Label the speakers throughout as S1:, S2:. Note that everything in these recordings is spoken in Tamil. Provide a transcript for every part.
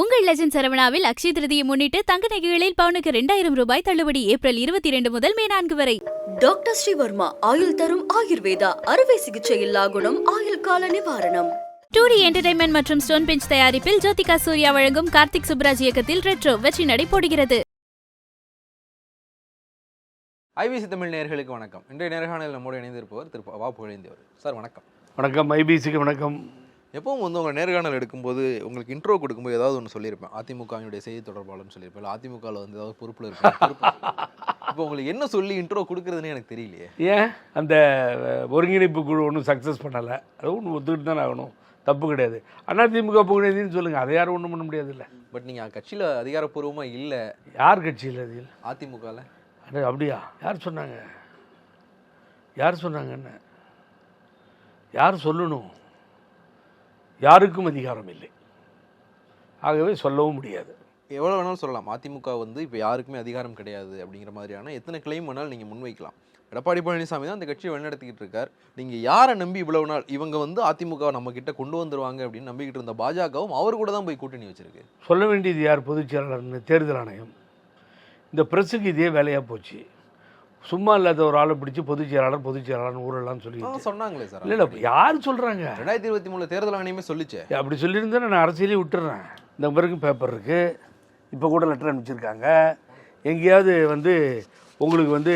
S1: உங்கள் லெஜண்ட் சரவணாவில் அக்ஷய திருதியை முன்னிட்டு தங்க நகைகளில் பவுனுக்கு ரெண்டாயிரம் ரூபாய் தள்ளுபடி ஏப்ரல் இருபத்தி இரண்டு முதல் மே நான்கு வரை.
S2: டாக்டர் ஸ்ரீவர்மா ஆயுள் தரும் ஆயுர்வேதா அறுவை சிகிச்சை இல்லா குணம் ஆயுள் கால நிவாரணம்.
S1: டூ டி என்டர்டைன்மெண்ட் மற்றும் ஸ்டோன் பெஞ்ச் தயாரிப்பில் ஜோதிகா சூர்யா வழங்கும் கார்த்திக் சுப்ராஜ் இயக்கத்தில் ரெட்ரோ வெற்றி நடை போடுகிறது
S3: ஐபிசி தமிழ் நேயர்களுக்கு வணக்கம். இன்றைய நேர்காணலில் நம்மோடு இணைந்திருப்பவர் திரு வா புகழேந்தியவர் சார் வணக்கம்.
S4: வணக்கம். ஐபிசிக்கு வணக்கம்.
S3: எப்பவும் வந்து உங்கள் நேர்காணல் எடுக்கும்போது உங்களுக்கு இன்ட்ரோ கொடுக்கும்போது ஏதாவது ஒன்று சொல்லியிருப்பேன். அதிமுகவினுடைய செய்தி தொடர்பாளர்னு சொல்லியிருப்பேன் இல்லை அதிமுகவில் வந்து ஏதாவது பொறுப்பில் இருப்பேன் இப்போ உங்களுக்கு என்ன சொல்லி இன்ட்ரோ கொடுக்குறதுன்னு எனக்கு தெரியலையே.
S4: ஏன்? அந்த ஒருங்கிணைப்பு குழு ஒன்றும் சக்ஸஸ் பண்ணலை. அது ஒன்று ஒத்துக்கிட்டு தானே ஆகணும். தப்பு கிடையாது. அண்ணா திமுக புகழேந்தின்னு சொல்லுங்கள் அதை யாரும் ஒன்றும் பண்ண முடியாதுல்ல.
S3: பட் நீங்கள் கட்சியில் அதிகாரப்பூர்வமாக இல்லை.
S4: யார் கட்சியில் அது
S3: அதிமுகவில்
S4: அது அப்படியா? யார் சொன்னாங்க? யார் சொன்னாங்க என்ன? யார் சொல்லணும்? யாருக்கும் அதிகாரம் இல்லை. ஆகவே சொல்லவும் முடியாது.
S3: எவ்வளோ வேணாலும் சொல்லலாம். அதிமுக வந்து இப்போ யாருக்குமே அதிகாரம் கிடையாது அப்படிங்கிற மாதிரியான எத்தனை கிளைம் வேணாலும் நீங்கள் முன்வைக்கலாம். எடப்பாடி பழனிசாமி தான் அந்த கட்சியை வழிநடத்திக்கிட்டு இருக்கார். நீங்கள் யாரை நம்பி இவ்வளவு நாள் இவங்க வந்து அதிமுக நம்ம கிட்ட கொண்டு வந்துருவாங்க அப்படின்னு நம்பிக்கிட்டு இருந்த பாஜகவும் அவர் கூட தான் போய் கூட்டணி வச்சிருக்கு.
S4: சொல்ல வேண்டியது யார்? பொதுச் செயலாளர்னு தேர்தல் ஆணையம். இந்த ப்ரெஸ்ஸுக்கு இதே வேலையாக போச்சு. சும்மா இல்லாத ஒரு ஆளை பிடிச்சி பொதுச் செயலாளர் பொதுச் செயலாளர்னு ஊரெல்லாம் சொல்லி
S3: சொன்னாங்களே சார்
S4: இல்லை இல்லை யார் சொல்கிறாங்க
S3: ரெண்டாயிரத்தி இருபத்தி மூணுல தேர்தல் ஆணையமே சொல்லிச்சே.
S4: அப்படி சொல்லியிருந்தா நான் அரசியலே விட்டுறேன். இந்த பிறகு பேப்பர் இருக்குது இப்போ கூட லெட்டர் அனுப்பிச்சிருக்காங்க. எங்கேயாவது வந்து உங்களுக்கு வந்து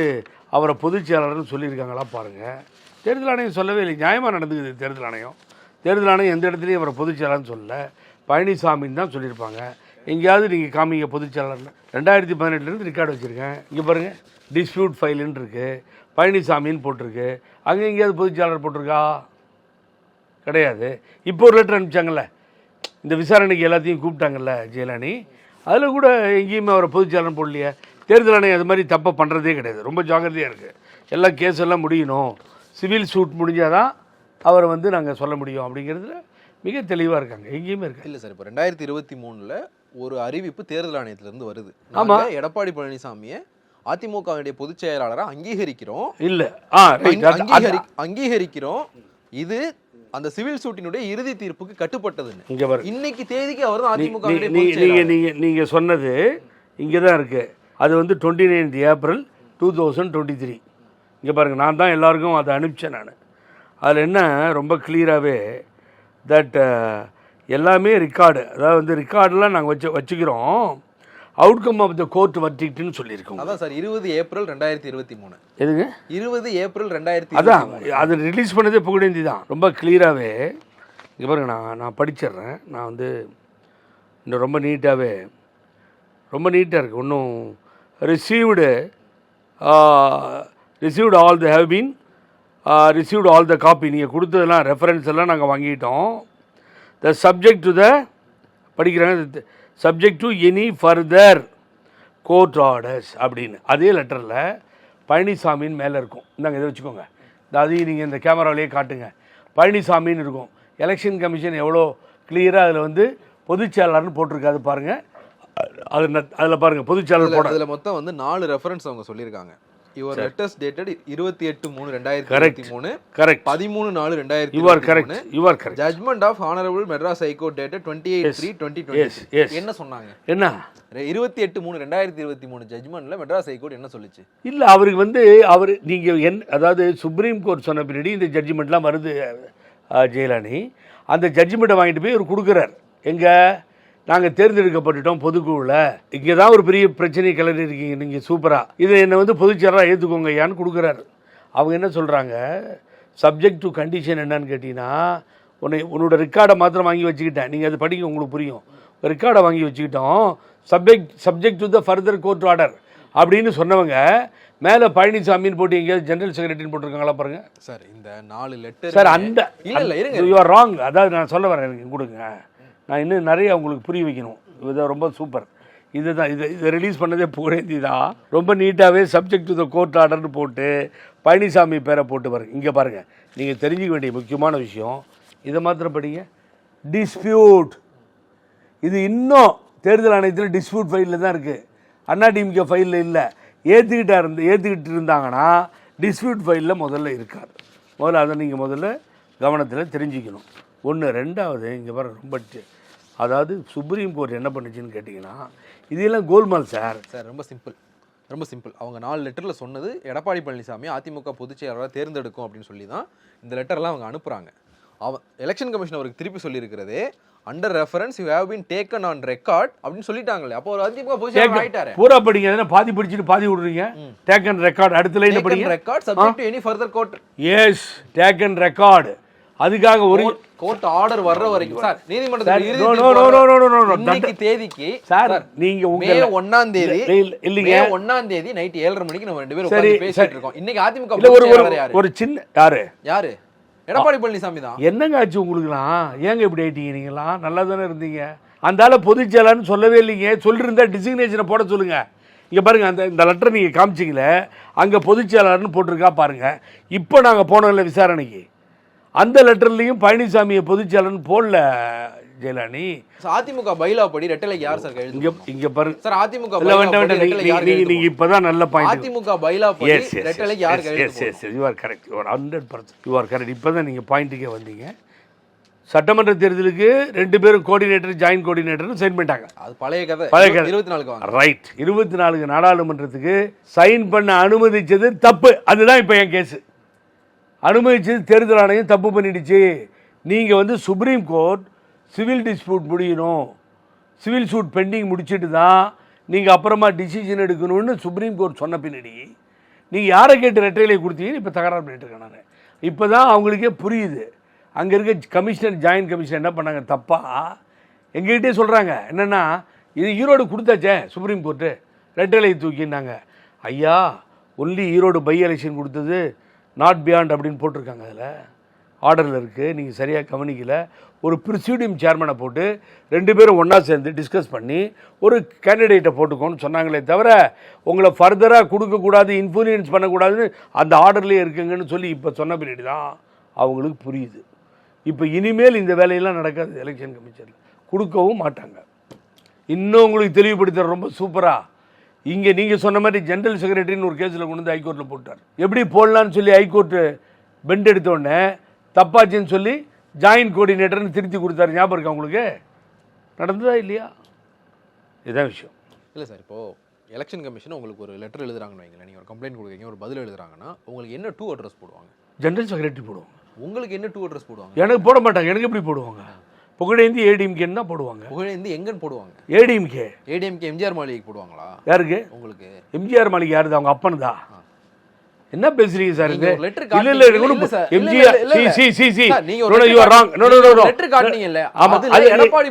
S4: அவரை பொதுச் செயலாளர்னு சொல்லியிருக்காங்களா பாருங்கள் தேர்தல் ஆணையம் சொல்லவே இல்லை. நியாயமாக நடந்துக்குது தேர்தல் ஆணையம். தேர்தல் ஆணையம் எந்த இடத்துலையும் அவரை பொதுச் செயலாளர்னு சொல்லல. பழனிசாமின்னு தான் சொல்லியிருப்பாங்க. எங்கேயாவது நீங்கள் காமிங்க பொதுச்செயலாளர்னு ரெண்டாயிரத்தி பதினெட்டுலேருந்து ரெக்கார்டு வச்சுருக்கேன். இங்கே பாருங்கள் டிஸ்பியூட் ஃபைலுன்னு இருக்குது பழனிசாமின்னு போட்டிருக்கு. அங்கே எங்கேயாவது பொதுச்செயலாளர் போட்டிருக்கா? கிடையாது. இப்போ ஒரு லெட்டர் அனுப்பிச்சாங்கல்ல இந்த விசாரணைக்கு எல்லாத்தையும் கூப்பிட்டாங்கல்ல ஜெயலானி. அதில் கூட எங்கேயுமே அவரை பொதுச்செயலாளர் போடலையே. தேர்தல் ஆணையம் அது மாதிரி தப்பை பண்ணுறதே கிடையாது. ரொம்ப ஜாக்கிரதையாக இருக்குது எல்லா கேஸ் எல்லாம் முடியணும். சிவில் சூட் முடிஞ்சால் தான் அவரை வந்து நாங்கள் சொல்ல முடியும் அப்படிங்கிறதுல மிக தெளிவாக இருக்காங்க. எங்கேயுமே இருக்கு
S3: இல்லை சார் இப்போ ரெண்டாயிரத்தி இருபத்தி மூணில் ஒரு அறிவிப்பு தேர்தல் ஆணையத்திலிருந்து வருது.
S4: ஆமா.
S3: நாங்க எடப்பாடி பழனிசாமியை அதிமுகவுடைய பொதுச் செயலாளரா அங்கீகரிக்கிறோம்.
S4: இல்லை.
S3: அங்கீகரிக்கிறோம். இது அந்த சிவில் சூட்டினுடைய இறுதி தீர்ப்புக்கு கட்டுப்பட்டதுன்னு.
S4: இங்கே பாருங்க
S3: இன்னைக்கு தேதிக்கு அவர் தான் அதிமுக
S4: நீ- நீ- நீங்கள் நீங்கள் நீங்கள் சொன்னது இங்கே தான் இருக்குது அது வந்து twenty ninth April two thousand twenty three இங்கே பாருங்கள் நான் தான் எல்லாருக்கும் அதை அனுப்பிச்சேன் நான். அதில் என்ன ரொம்ப கிளியராகவே தட் எல்லாமே ரெக்கார்டு அதாவது வந்து ரெக்கார்டெலாம் நாங்கள் வச்சு வச்சுக்கிறோம். அவுட்கம் ஆஃப் த கோர்ட் வர்டிக்ட்னு சொல்லியிருக்கோம்.
S3: அதான் சார் இருபது ஏப்ரல் ரெண்டாயிரத்தி இருபத்தி மூணு.
S4: எதுங்க?
S3: இருபது ஏப்ரல் ரெண்டாயிரத்தி
S4: அதான் அது ரிலீஸ் பண்ணதே புகழேந்தி தான். ரொம்ப கிளியராகவே இங்கே பாருங்க நான் நான் படிச்சிடுறேன். நான் வந்து இன்னும் ரொம்ப நீட்டாகவே ரொம்ப நீட்டாக இருக்குது ஒன்றும் received received all the have been received all the copy நீங்கள் கொடுத்ததெல்லாம் ரெஃபரன்ஸ் எல்லாம் நாங்கள் வாங்கிட்டோம். த சப்ஜெக்ட் டு த படிக்கிறாங்க subject to any further court orders அப்படின்னு. அதே லெட்டரில் பழனிசாமின்னு மேலே இருக்கும். இந்தாங்க இதை வச்சுக்கோங்க. இந்த அதையும் நீங்கள் இந்த கேமராவிலேயே காட்டுங்க. பழனிசாமின்னு இருக்கும். எலெக்ஷன் கமிஷன் எவ்வளோ கிளியராக அதில் வந்து பொதுச் செயலாளர்னு போட்டிருக்காது பாருங்கள் அது அதில் பாருங்கள் பொதுச் செயலாளர் போட
S3: அதுல மொத்தம் வந்து நாலு ரெஃபரன்ஸ் அவங்க சொல்லியிருக்காங்க. யுவர் லெட்டஸ்ட் டேட்டட் இருபத்தி எட்டு மூணு ரெண்டாயிரத்தி. இருபத்தி மூணு.
S4: கரெக்ட்
S3: பதிமூணு நாலு ரெண்டாயிரத்தி
S4: you are correct you are correct
S3: judgment of honourable Madras high court dated twenty eight three twenty
S4: yes.
S3: என்ன சொன்னாங்க?
S4: என்ன?
S3: இருபத்தி எட்டு மூணு ரெண்டாயிரத்தி இருபத்தி மூணு ஜட்மெண்ட்ல மெட்ராஸ் ஹைகோர்ட் என்ன சொல்லுச்சு?
S4: இல்லை அவருக்கு வந்து அவர் நீங்கள் என் அதாவது சுப்ரீம் கோர்ட் சொன்ன பின்னாடி இந்த ஜட்ஜ்மெண்ட்லாம் வருது அஹ், ஜெயலலினி அந்த ஜட்ஜ்மெண்ட்டை வாங்கிட்டு போய் அவர் கொடுக்குறார். எங்கே? நாங்கள் தேர்ந்தெடுக்கப்பட்டுட்டோம் பொதுக்குழுவில் இங்கே தான் ஒரு பெரிய பிரச்சனையை கிளறி இருக்கீங்க நீங்கள் சூப்பராக இதை என்னை வந்து பொதுச்செயலாளராக ஏற்றுக்கோங்க ஐயான்னு கொடுக்குறாரு. அவங்க என்ன சொல்கிறாங்க சப்ஜெக்ட் டு கண்டிஷன் என்னன்னு கேட்டிங்கன்னா உன்னை உன்னோட ரெக்கார்டை மாத்திரம் வாங்கி வச்சுக்கிட்டேன். நீங்கள் அது படிக்க உங்களுக்கு புரியும். ரெக்கார்டை வாங்கி வச்சுக்கிட்டோம். Subject subject to the further court order அப்படின்னு சொன்னவங்க மேலே பழனிசாமின்னு போட்டு எங்கேயாவது ஜெனரல் செக்ரட்டரின்னு போட்டிருக்காங்களா பாருங்க.
S3: சார் இந்த நாலு லெட்டர்
S4: சார் அந்த
S3: இல்ல இல்ல இருங்க
S4: யூ ஆர் ராங் அதாவது நான் சொல்ல வரேன் எனக்கு கொடுங்க. நான் இன்னும் நிறைய அவங்களுக்கு புரிய வைக்கணும். இது ரொம்ப சூப்பர் இதுதான் இது இதை ரிலீஸ் பண்ணதே புகழேந்தி தான். ரொம்ப நீட்டாகவே சப்ஜெக்ட் டு த கோர்ட் ஆர்டர்னு போட்டு பழனிசாமி பேரை போட்டு பாருங்க. இங்கே பாருங்கள் நீங்கள் தெரிஞ்சுக்க வேண்டிய முக்கியமான விஷயம் இதை மாத்திரம் படிங்க. டிஸ்பியூட் இது இன்னும் தேர்தல் ஆணையத்தில் டிஸ்பியூட் ஃபைலில் தான் இருக்குது அண்ணா டிஎம்கே ஃபைலில் இல்லை. ஏற்றுக்கிட்டா இருந்து ஏற்றுக்கிட்டு இருந்தாங்கன்னா டிஸ்பியூட் ஃபைலில் முதல்ல இருக்காது. முதல்ல அதை நீங்கள் முதல்ல கவனத்தில் தெரிஞ்சுக்கணும். ஒன்று ரெண்டாவது இங்கே வர ரொம்ப அதாவது சுப்ரீம் கோர்ட் என்ன பண்ணுச்சுன்னு கேட்டிங்கன்னா இதெல்லாம் கோல்மால் சார்
S3: சார் ரொம்ப சிம்பிள் ரொம்ப சிம்பிள் அவங்க நாலு லெட்டரில் சொன்னது எடப்பாடி பழனிசாமி அதிமுக பொதுச் செயலாளராக தேர்ந்தெடுக்கும் அப்படின்னு சொல்லி தான் இந்த லெட்டர்லாம் அவங்க அனுப்புகிறாங்க அவ எலெக்ஷன் கமிஷன் அவருக்கு திருப்பி சொல்லியிருக்கிறதே under reference you have been taken on record அப்படின்னு சொல்லிட்டாங்களே. அப்போ ஒரு அதிமுக செயலாளர் ஆயிட்டாரு.
S4: பூரா படிங்க. எதனா பாதி படிச்சுட்டு பாதி விடுறீங்க? டேக்கன் ரெக்கார்ட் அடுத்த லைன் படிங்க.
S3: Record subject to any further court
S4: yes taken record அதுக்காக ஒரு
S3: கோர்ட் ஆர்டர் வர்ற வரைக்கும். சார் நீதிமன்றத்தில் இன்னைக்கு தேதிக்கு
S4: சார் நீங்க உங்க
S3: ஒன்னாம் தேதி
S4: இல்ல, இல்ல, இல்லைங்க.
S3: ஒன்னாம் தேதி நைட் ஏழரை மணிக்கு நம்ம ரெண்டு பேரும்
S4: சரி,
S3: பேசிட்டு. இருக்கோம். இன்னைக்கு அதிமுக
S4: ஒரு ஒரு சின்ன யாரு?
S3: யாரு? எடப்பாடி பழனிசாமி தான்.
S4: என்னங்க ஆச்சு உங்களுக்குலாம் ஏங்க இப்படி ஆயிட்டீங்க நீங்களாம் நல்லா தானே இருந்தீங்க. அந்த ஆளை பொதுச் செயலாளர்னு சொல்லவே இல்லைங்க. சொல்லியிருந்தா டிசிக்னேஷனை போட சொல்லுங்க. இங்க பாருங்க அந்த இந்த லெட்டர் நீங்க காமிச்சிங்களே அங்க பொதுச் செயலாளர்னு போட்டிருக்கா பாருங்க. இப்போ நாங்க போனோம்ல விசாரணைக்கு. அந்த லெட்டர்லையும் பழனிசாமியை பொதுச் செயலாளர்னு போடல ஜெயலானி.
S3: அதிமுக பைலா படி ரெட்டலைக்கு யார் சார்
S4: இங்க இங்க பாருங்க
S3: சார் அதிமுக
S4: இல்ல வேண்டாம் நீங்க- நீங்க நீங்க இப்பதான் நல்ல? பாயிண்ட்.
S3: அதிமுக பைலா படி ரெட்டலைக்கு யார்
S4: yes yes yes you are correct you are hundred percent you are correct இப்போ தான் நீங்கள் பாயிண்ட்டுக்கே வந்தீங்க. சட்டமன்ற தேர்தலுக்கு ரெண்டு பேரும் கோஆர்டினேட்டர் ஜாயின்ட் கோஆர்டினேட்டர்னு சைன் பண்ணிட்டாங்க.
S3: அது பழைய கதை.
S4: பழைய கதை.
S3: இருபத்தி நாலுக்கு
S4: ரைட் இருபத்தி நாலுக்கு நாடாளுமன்றத்துக்கு சைன் பண்ண அனுமதிச்சது தப்பு. அதுதான் இப்போ என் கேஸு அனுமதிச்சது தேர்தல் ஆணையம் தப்பு பண்ணிடுச்சு. நீங்கள் வந்து சுப்ரீம் கோர்ட் சிவில் டிஸ்பியூட் முடியணும். சிவில் சூட் பெண்டிங் முடிச்சிட்டு தான் நீங்கள் அப்புறமா டிசிஷன் எடுக்கணும்னு சுப்ரீம் கோர்ட் சொன்ன பின்னாடி நீங்கள் யாரை கேட்டு ரெட்டையிலை கொடுத்தீங்கன்னு இப்போ தகராறு பண்ணிட்டு இருக்கேன் நான். இப்போ தான் அவங்களுக்கே புரியுது. அங்கே இருக்க கமிஷனர் ஜாயின்ட் கமிஷனர் என்ன பண்ணாங்க? தப்பா? எங்ககிட்டே சொல்கிறாங்க என்னென்னா இது ஈரோடு கொடுத்தாச்சே சுப்ரீம் கோர்ட்டு ரெட்டலை தூக்கினாங்க. ஐயா ஒன்லி ஈரோடு பை எலெக்ஷன் கொடுத்தது. நாட் பியாண்ட் அப்படின்னு போட்டிருக்காங்க அதில். ஆர்டரில் இருக்குது நீங்கள் சரியாக கவனிக்கல. ஒரு ப்ரிசீடியம் சேர்மனை போட்டு ரெண்டு பேரும் ஒன்றா சேர்ந்து டிஸ்கஸ் பண்ணி ஒரு கேண்டிடேட்டை போட்டுக்கோன்னு சொன்னாங்களே தவிர உங்களை ஃபர்தராக கொடுக்கக்கூடாது இன்ஃப்ளூயன்ஸ் பண்ணக்கூடாதுன்னு அந்த ஆர்டர்லேயே இருக்குங்கன்னு சொல்லி இப்போ சொன்ன பின்னாடி தான் அவங்களுக்கு புரியுது. இப்போ இனிமேல் இந்த வேலையெல்லாம் நடக்காது எலெக்ஷன் கமிஷனில் கொடுக்கவும் மாட்டாங்க. இன்னும் உங்களுக்கு தெளிவுபடுத்துற ரொம்ப சூப்பராக இங்கே நீங்கள் சொன்ன மாதிரி ஜெனரல் செக்ரட்டரின்னு ஒரு கேஸில் கொண்டு வந்து ஹைகோர்ட்டில் போட்டார். எப்படி போடலான்னு சொல்லி ஹைகோர்ட்டு பெண்ட் எடுத்த உடனே தப்பாச்சுன்னு சொல்லி ஜாயின்ட் கோஆர்டினேட்டர்னு திருத்தி கொடுத்தாரு. ஞாபகம் இருக்கா உங்களுக்கு? நடந்ததா இல்லையா? இதுதான் விஷயம்.
S3: இல்லை சார் இப்போ எலெக்ஷன் கமிஷன் உங்களுக்கு ஒரு லெட்டர் எழுதுறாங்கன்னு வைங்களேன். நீங்கள் ஒரு கம்ப்ளைண்ட் கொடுக்குறீங்க ஒரு பதில் எழுதுறாங்கன்னா உங்களுக்கு என்ன டூ அட்ரஸ் போடுவாங்க?
S4: ஜெனரல் செக்ரட்டரி போடுவாங்க.
S3: உங்களுக்கு என்ன டூ அட்ரஸ் போடுவாங்க?
S4: எனக்கு போட மாட்டாங்க. எனக்கு எப்படி போடுவாங்க? புகழேந்தி ஏடிஎம்கேன்னு தான் போடுவாங்க.
S3: புகழேந்து எங்கன்னு போடுவாங்க?
S4: ஏடிஎம்கே.
S3: ஏடிஎம்கே எம்ஜிஆர் மாளிகைக்கு போடுவாங்களா?
S4: யாருக்கு?
S3: உங்களுக்கு.
S4: எம்ஜிஆர் மாளிகை யாருது? அவங்க அப்பன் தான். என்ன பேசுறீங்க சார் இது? இல்ல இல்ல
S3: காட்டுனீங்க. இல்ல,
S4: MGR see. See see see.
S3: நீங்க
S4: no you are wrong no no no no
S3: letter காட்டுனீங்கல்ல.
S4: ஆமா அது
S3: எடப்பாடி